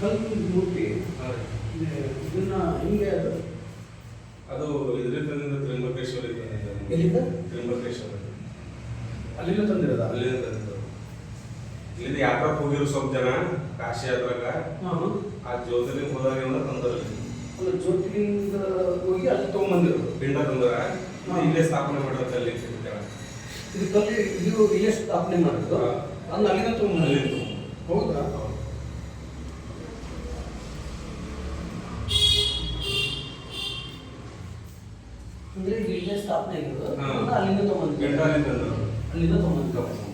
ಕಲ್ಲು ಮೂರ್ತಿ ಇದನ್ನ ಹಿಂಗೆ ಅದು ಅದು ಇದರಿಂದ ಎಲ್ಲಿಂದ ಅಲ್ಲಿಂದ ತಂದಿರೋದ? ಅಲ್ಲಿಂದ ಇಲ್ಲಿಂದ ಯಾತ್ರಾ ಹೋಗಿರು ಸ್ವಲ್ಪ ಜನ ಕಾಶಿ ಯಾತ್ರಾಗ ಹಾಂ ಆ ಜ್ಯೋತಿರ್ಲಿಂಗ ಹೋದಾಗ ತಂದರು ಜ್ಯೋತಿಲಿಂಗ ಹೋಗಿ ಅಲ್ಲಿ ತೊಗೊಂಬಂದಿರೋದು ಪಿಂಡ ತಂದರ. ಇಲ್ಲೇ ಸ್ಥಾಪನೆ ಮಾಡೋದು ಅಲ್ಲಿ. ಇದು ಕಲ್ಲಿ ಇದು ಇಲ್ಲೇ ಸ್ಥಾಪನೆ ಮಾಡಿದ್ದು. ಹಾ. ಅದನ್ನ ಅಲ್ಲಿಂದ ಅಲ್ಲಿಂದ ಹೌದಾ? ಅಂದ್ರೆ ಇಲ್ಲೇ ಸ್ಥಾಪನೆ ಆಗಿರೋದು. ಅಲ್ಲಿಂದ ಅಲ್ಲಿ ಅಲ್ಲಿಂದ ತೊಗೊಂಬಂದಿರೋದು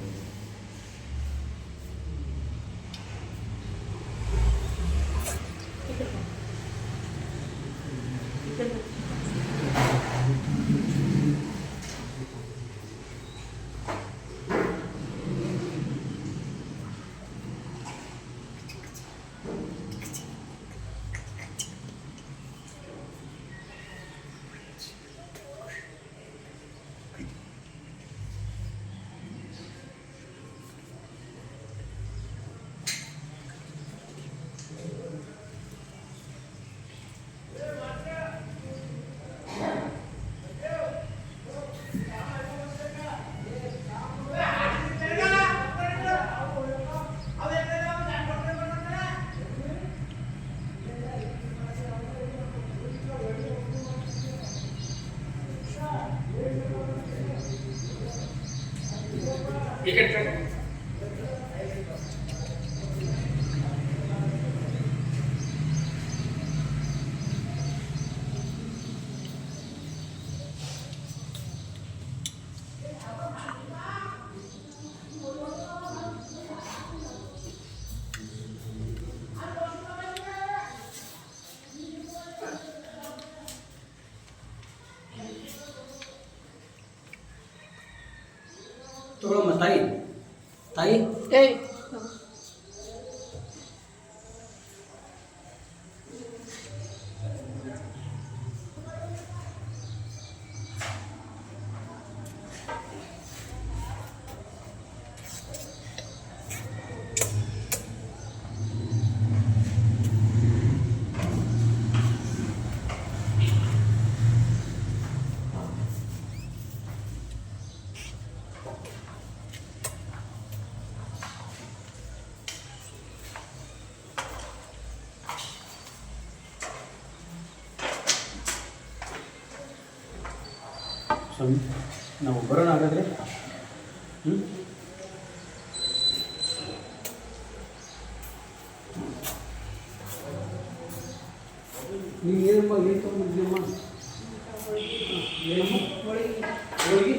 ఇక్కడ ताई. ताई? ए ಸ್ವಾಮಿ, ನಾವು ಬರೋಣ ಹಾಗಾದ್ರೆ? ನೀವು ಏನಮ್ಮ ಏನು ತೊಗೊಂಡಿದ್ದೀಯಮ್ಮ ಏನಮ್ಮ? ಹೋಳಿಗೆ?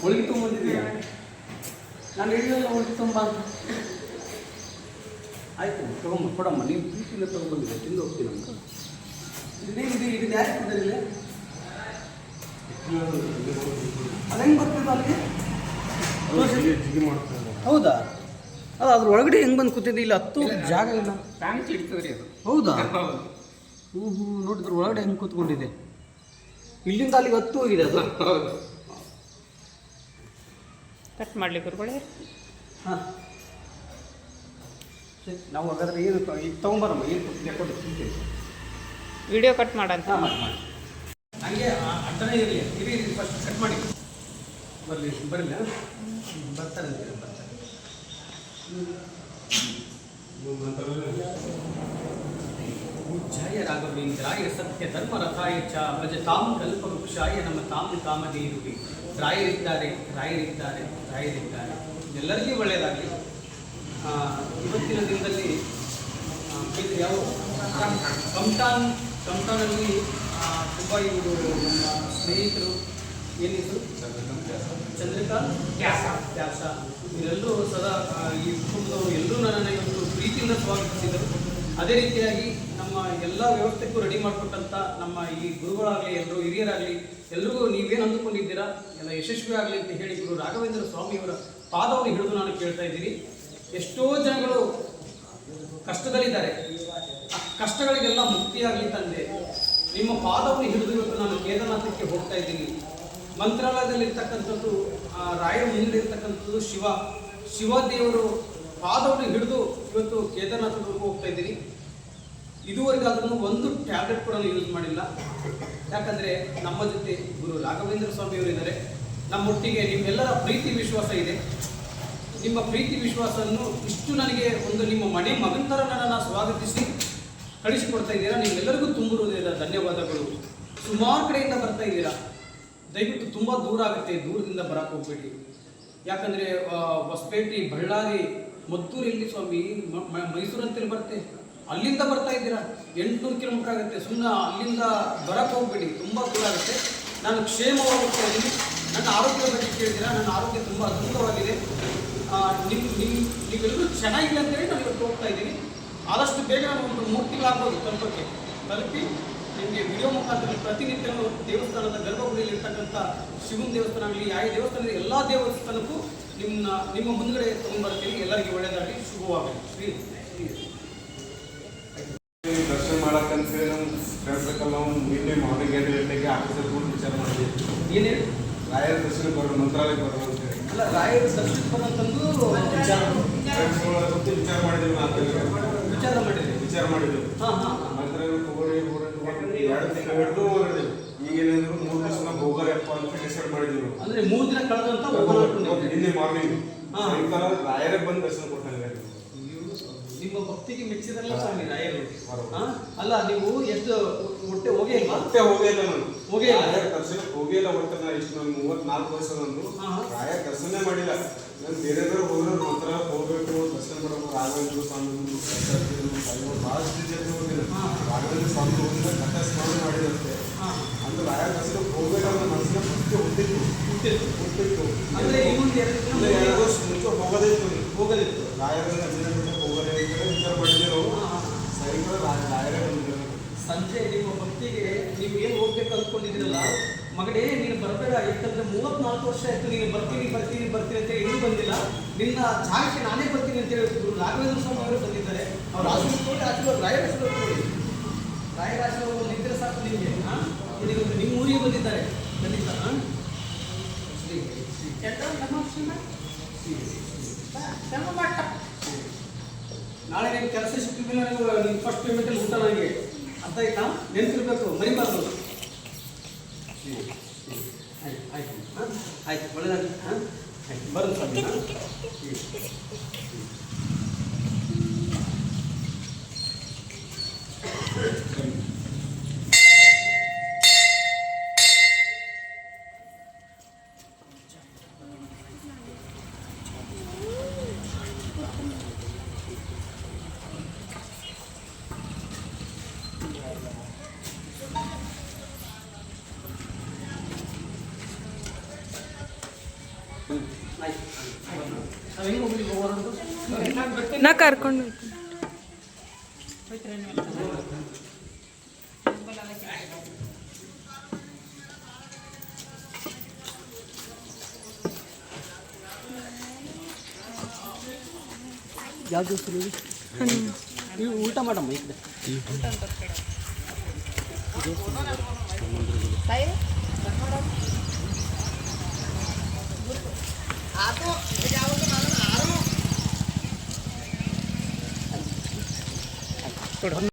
ಹೋಳಿಗೆ ತೊಗೊಂಬಂದಿದ್ದೀಯ ನಾನು ಹೇಳಿಲ್ಲ ಹೋಳಿಗೆ ತುಂಬ ಅಂತ. ಆಯ್ತು, ತೊಗೊಂಬ, ಕೊಡಮ್ಮ ನೀವು ಪ್ರೀತಿಯಿಂದ ತೊಗೊಂಬಂದಿದ್ದೆ ತಿಂದು ಹೋಗ್ತೀನಿ ಅಂತ ಇದು ಇದು ಇದು ಯಾರು ಕೊಡ್ತಾರೆ ಅದು ಹೆಂಗೆ ಬರ್ತದೆ ಅಲ್ಲಿಗೆ? ಜಿಗಿ ಮಾಡ್ತಾರೆ. ಹೌದಾ? ಅದು ಅದ್ರ ಒಳಗಡೆ ಹೆಂಗ್ ಬಂದು ಕೂತಿದ್ದೆ? ಇಲ್ಲ ಹತ್ತು ಜಾಗ ಇಲ್ಲ. ಹೌದಾ? ಹ್ಞೂ ಹ್ಞೂ ನೋಡಿದ್ರೆ ಒಳಗಡೆ ಹೆಂಗೆ ಕೂತ್ಕೊಂಡಿದೆ ಇಲ್ಲಿಂದ ಅಲ್ಲಿಗೆ ಹತ್ತು ಹೋಗಿದೆ ಅದು. ಕಟ್ ಮಾಡ್ಲಿಕ್ಕೆ ಗುರುಗಳೇ. ಹಾಂ. ಸರಿ ನಾವು ಹಾಗಾದ್ರೆ ಏನು ತಗೊಂಬರಮ್ಮ ಈಗ ತೊಗೊಂಬರಮ್ಮ ಏನು ಕೊಟ್ಟು ವಿಡಿಯೋ ಕಟ್ ಮಾಡಂತ. ಮಾಡಿ ಮಾಡಿ. ಹಂಗೆ ಅಡ್ಡನೇ ಇರಲಿ ಇರಿ ಫಸ್ಟ್ ಕಟ್ ಮಾಡಿ. ಬರಲಿ ಬರಲಿ ಬರ್ತಾರೆ ಬರ್ತಾರೆ. ಪೂಜ್ಯಾಯ ರಾಘವೇಂದ್ರಾಯ ಸತ್ಯ ಧರ್ಮ ರಥಾಯ ಚ ಕಲ್ಪ ವೃಕ್ಷಾಯ ನಮ್ಮ ತಾಂ ಇರುವಿ ರಾಯರಿದ್ದಾರೆ ರಾಯರಿದ್ದಾರೆ ರಾಯರಿದ್ದಾರೆ. ಎಲ್ಲರಿಗೂ ಒಳ್ಳೆಯದಾಗಲಿ. ಇವತ್ತಿನ ದಿನದಲ್ಲಿ ಯಾವ ಕಂಟಾನ್ ಕಂಟಾನಲ್ಲಿ ತುಂಬ ಇವರು ನಮ್ಮ ಸ್ನೇಹಿತರು ಏನಿದ್ರು? ಚಂದ್ರಕಾಂತ್ ಕ್ಯಾಸ ಕ್ಯಾಸ ಇವರೆಲ್ಲರೂ ಸದಾ ಈ ಕುಟುಂಬದವರು ಎಲ್ಲರೂ ನನ್ನನ್ನು ಇವತ್ತು ಪ್ರೀತಿಯಿಂದ ಸ್ವಾಗತಿಸಿದರು ಅದೇ ರೀತಿಯಾಗಿ ನಮ್ಮ ಎಲ್ಲ ವ್ಯವಸ್ಥೆಗೂ ರೆಡಿ ಮಾಡಿಕೊಟ್ಟಂಥ ನಮ್ಮ ಈ ಗುರುಗಳಾಗಲಿ ಎಲ್ಲರೂ ಹಿರಿಯರಾಗಲಿ ಎಲ್ರಿಗೂ ನೀವೇನು ಅಂದುಕೊಂಡಿದ್ದೀರಾ? ಎಲ್ಲ ಯಶಸ್ವಿ ಆಗಲಿ ಅಂತ ಹೇಳಿ ಗುರು ರಾಘವೇಂದ್ರ ಸ್ವಾಮಿಯವರ ಪಾದವನ್ನು ಹಿಡಿದು ನಾನು ಕೇಳ್ತಾ ಇದ್ದೀನಿ. ಎಷ್ಟೋ ಜನಗಳು ಕಷ್ಟದಲ್ಲಿದ್ದಾರೆ. ಆ ಕಷ್ಟಗಳಿಗೆಲ್ಲ ಮುಕ್ತಿಯಾಗಲಿ ತಂದೆ. ನಿಮ್ಮ ಪಾದವನ್ನು ಹಿಡಿದು ಇವತ್ತು ನಾನು ಕೇದಾರನಾಥಕ್ಕೆ ಹೋಗ್ತಾ ಇದ್ದೀನಿ. ಮಂತ್ರಾಲಯದಲ್ಲಿರ್ತಕ್ಕಂಥದ್ದು ರಾಯರ ಮುಂದೆ ಇರ್ತಕ್ಕಂಥದ್ದು ಶಿವ. ಶಿವ ದೇವರು ಪಾದವನ್ನು ಹಿಡಿದು ಇವತ್ತು ಕೇದಾರನಾಥದವರೆಗೂ ಹೋಗ್ತಾ ಇದ್ದೀನಿ. ಇದುವರೆಗೂ ಅದನ್ನು ಒಂದು ಟ್ಯಾಬ್ಲೆಟ್ ಕೂಡ ಯೂಸ್ ಮಾಡಿಲ್ಲ. ಯಾಕಂದರೆ ನಮ್ಮ ಜೊತೆ ಗುರು ರಾಘವೇಂದ್ರ ಸ್ವಾಮಿಯವರಿದ್ದಾರೆ ನಮ್ಮೊಟ್ಟಿಗೆ ನಿಮ್ಮೆಲ್ಲರ ಪ್ರೀತಿ ವಿಶ್ವಾಸ ಇದೆ. ನಿಮ್ಮ ಪ್ರೀತಿ ವಿಶ್ವಾಸವನ್ನು ಇಷ್ಟು ನನಗೆ ಒಂದು ನಿಮ್ಮ ಮನೆ ಮಗನ ನನ್ನನ್ನು ಸ್ವಾಗತಿಸಿ ಕಳಿಸಿಕೊಡ್ತಾ ಇದ್ದೀರಾ? ನೀವೆಲ್ಲರಿಗೂ ತುಂಬಿರೋದಿಲ್ಲ ಧನ್ಯವಾದಗಳು. ಸುಮಾರು ಕಡೆಯಿಂದ ಬರ್ತಾ ಇದ್ದೀರಾ? ದಯವಿಟ್ಟು ತುಂಬ ದೂರ ಆಗುತ್ತೆ, ದೂರದಿಂದ ಬರಕ್ಕೆ ಹೋಗ್ಬೇಡಿ. ಯಾಕಂದರೆ ಹೊಸಪೇಟೆ, ಬಳ್ಳಾರಿ ಮದ್ದೂರು ಎಲ್ಲಿ ಸ್ವಾಮಿ ಮೈಸೂರು ಅಂತೇಳಿ ಬರುತ್ತೆ. ಅಲ್ಲಿಂದ ಬರ್ತಾ ಇದ್ದೀರಾ? ಎಂಟುನೂರು ಕಿಲೋಮೀಟರ್ ಆಗುತ್ತೆ. ಸುಮ್ಮನೆ ಅಲ್ಲಿಂದ ಬರಕ್ಕೆ ಹೋಗ್ಬೇಡಿ. ತುಂಬ ದೂರ ಆಗುತ್ತೆ. ನಾನು ಕ್ಷೇಮವಾಗಿ ಅಲ್ಲಿ. ನನ್ನ ಆರೋಗ್ಯದ ಬಗ್ಗೆ ಕೇಳಿದ್ದೀರಾ? ನನ್ನ ಆರೋಗ್ಯ ತುಂಬ ಅದ್ಭುತವಾಗಿದೆ. ನಿಮ್ಮ ನಿಮ್ಮ ನಿಮ್, ನೀವೆಲ್ಲರೂ ಚೆನ್ನಾಗಿದೆ ಅಂತೇಳಿ ನಾನು ಇವತ್ತು ಹೋಗ್ತಾ ಇದ್ದೀನಿ. ಆದಷ್ಟು ಬೇಗ ನಾನು ಒಂದು ಮೂರು ತಿಂಗಳಾಗ್ಬೋದು ತಲುಪಕ್ಕೆ ತಲುಪಿ ನಿಮಗೆ ವಿಡಿಯೋ ಮುಖಾಂತರ ಪ್ರತಿನಿತ್ಯವೂ ದೇವಸ್ಥಾನದ ಗರ್ಭಗುಡಿಯಲ್ಲಿ ಇರ್ತಕ್ಕಂಥ ಶಿವನ ದೇವಸ್ಥಾನ ಆಗಲಿ ಯಾವ ದೇವಸ್ಥಾನದ ಎಲ್ಲ ದೇವಸ್ಥಾನಕ್ಕೂ ನಿಮ್ಮ ನಿಮ್ಮ ಮುಂದ್ಗಡೆ ತೊಗೊಂಡ್ಬರ್ತೀನಿ. ಎಲ್ಲರಿಗೂ ಒಳ್ಳೆಯದಾಗಿ ಶುಭವಾಗಲಿ. ಶ್ರೀ ದರ್ಶನ ಮಾಡಕ್ಕಂತ ಹೇಳಿ ನಾವು ಫ್ರೆಂಡ್ಸಕ್ಕೆಲ್ಲ ನಿನ್ನೆ ಮಾರ್ನಿಂಗ್ ಎಂಟು ಗಂಟೆಗೆ ಆಫೀಸಲ್ಲಿ ಕೂತು ವಿಚಾರ ಮಾಡಿದ್ವಿ. ಏನೇನು ರಾಯರ ದರ್ಶನ ಬರೋಣ ಮಂತ್ರಾಲಯಕ್ಕೆ ಬರೋಣ ಅಂತೇಳಿ ಅಲ್ಲ ರಾಯರ ದರ್ಶನಕ್ಕೆ ಬಂದಂತಂದು ವಿಚಾರ. ವಿಚಾರ ಮಾಡಿದ್ವಿ ನಾಲ್ಕು ವಿಚಾರ ಮಾಡಿದ್ರಿ ವಿಚಾರ ಮಾಡಿದ್ರು. ಹಾ ಹಾಂ ಹಾಂ. ಮಂತ್ರ ತಗೊಳ್ಳಿ ಎರಡು ತಿಂಗಳು ಹಿಡಿದು ಹೊರಡಿದ್ವಿ ಈಗ ಏನಿದ್ರು ಮೂರು ದಿವಸ ನಾವು ಹೋಗೋರಪ್ಪ ಅಂತ ಡಿಸೈಡ್ ಮಾಡಿದ್ರು. ಅಂದ್ರೆ ಮೂರು ದಿನ ಕಳೆದಂತ. ನಿನ್ನೆ ಮಾರ್ನಿಂಗ್. ಸಾಯಂಕಾಲ ರಾಯರೇ ಬಂದು ದರ್ಶನ ಕೊಟ್ಟಂಗೆ ನಿಮ್ಮ ಭಕ್ತಿಗೆ ಮೆಚ್ಚಿದಲ್ಲ ಸ್ವಾಮಿ ರಾಯರು? ಅಲ್ಲ ನೀವು ಎಷ್ಟು ಹೊಟ್ಟೆ ಹೋಗೇ ಇಲ್ಲ ಮತ್ತೆ ಹೋಗೇ ಇಲ್ಲ ನಾನು. ಹೋಗೇ ಇಲ್ಲ? ರಾಯರ ದರ್ಶನ ಹೋಗೇ ಇಲ್ಲ ಒಟ್ಟು ನಾನು ಇಷ್ಟು ನಾನು ಮೂವತ್ನಾಲ್ಕು ವರ್ಷ ನಂದು ಪ್ರಾಯ ದರ್ಶನೇ ದರ್ಶನ ಮಾಡಿಲ್ಲ. ನಾನು ಬೇರೆ ಬೇರೆ ಹೋದ್ರೆ ಮಾತ್ರ ಹೋಗ್ಬೇಕು ದರ್ಶನ ಮಾಡಬೇಕು ರಾಘವೇಂದ್ರ ಸ್ವಾಮಿ ಬಹಳಷ್ಟು ಜನ ಹೋಗಿಲ್ಲ. ರಾಘವೇಂದ್ರ ಸ್ವಾಮಿ ಹೋಗಿಲ್ಲ ಕಟ್ಟ ಸ್ನಾನ ಮಾಡಿದಂತೆ. ಅಂದ್ರೆ ರಾಯ ದರ್ಶನಕ್ಕೆ ಹೋಗ್ಬೇಕಂದ್ರೆ ಮನಸ್ಸಿನ ಮುಖ್ಯ ಹುಟ್ಟಿತ್ತು. ಹುಟ್ಟಿತ್ತು. ಹುಟ್ಟಿತ್ತು. ಅಂದ್ರೆ ಎರಡು ವರ್ಷ ಮುಂಚೆ ಹೋಗೋದೇ ಇತ್ತು ಹೋಗದಿತ್ತು. ಹೋಗಲಿತ್ತು ರಾಯರ ಅಭಿನಯ ಹೋಗೋದೇ ಅಂತ ವಿಚಾರ ಮಾಡಿದ್ರು ಸರಿ. ಸಾಯಂಕಾಲ ರಾಯರೇ ಬಂದಿದ್ರು ಸಂಜೆ ನಿಮ್ಮ ಭಕ್ತಿಗೆ ನೀವು ಏನು ಹೋಗ್ಬೇಕು ಅಂದ್ಕೊಂಡಿದ್ದೀರಲ್ಲ ಮಗನೇ ನೀನು ಬರಬೇಡ. ಯಾಕಂದ್ರೆ ಮೂವತ್ನಾಲ್ಕು ವರ್ಷ ಆಯ್ತು ನೀನು ಬರ್ತೀನಿ ಬರ್ತೀನಿ ಬರ್ತೀನಿ ಅಂತ ಇನ್ನೂ ಬಂದಿಲ್ಲ. ನಿನ್ನ ಜಾಗಕ್ಕೆ ನಾನೇ ಬರ್ತೀನಿ ಅಂತ ಹೇಳಿದ್ರು ರಾಘವೇಂದ್ರ ಸ್ವಾಮಿ ಅವರು ಬಂದಿದ್ದಾರೆ. ಅವ್ರ ಆಶೀರ್ವಾದ ಆಶೀರ್ವಾದ ರಾಯರ ಆಶೀರ್ವಾದ ತಗೊಳ್ಳಿ ರಾಯರ ಆಶೀರ್ವಾದ ಒಂದು ಇದ್ರೆ ಸಾಕು ನಿಮಗೆ ಇವತ್ತು ನಿಮ್ಮ ಊರಿಗೆ ಬಂದಿದ್ದಾರೆ ಖಂಡಿತ ನಾಳೆ ನಿಮ್ಗೆ ಕೆಲಸ ಸಿಕ್ಕಿದ ಮೇಲೆ ನನಗೆ ನೀನು ಫಸ್ಟ್ ಪೇಮೆಂಟಲ್ಲಿ ಊಟ ನನಗೆ. ಅರ್ಥ ಆಯ್ತಾ? ನೆನ್ಪಿರ್ಬೇಕು ಮರಿಬಾರ್ದು. ಆಯ್ತು ಆಯ್ತು ಹಾಂ ಆಯ್ತು ಒಳ್ಳೆದಾಗಲಿ ಹಾಂ ಆಯ್ತು ಬರೋದು ನಾ ಕರ್ಕೊಂಡು ಯಾವುದು ನೀವು ಊಟ ಮಾಡಮ್ಮ ಈ ಕಡೆ तो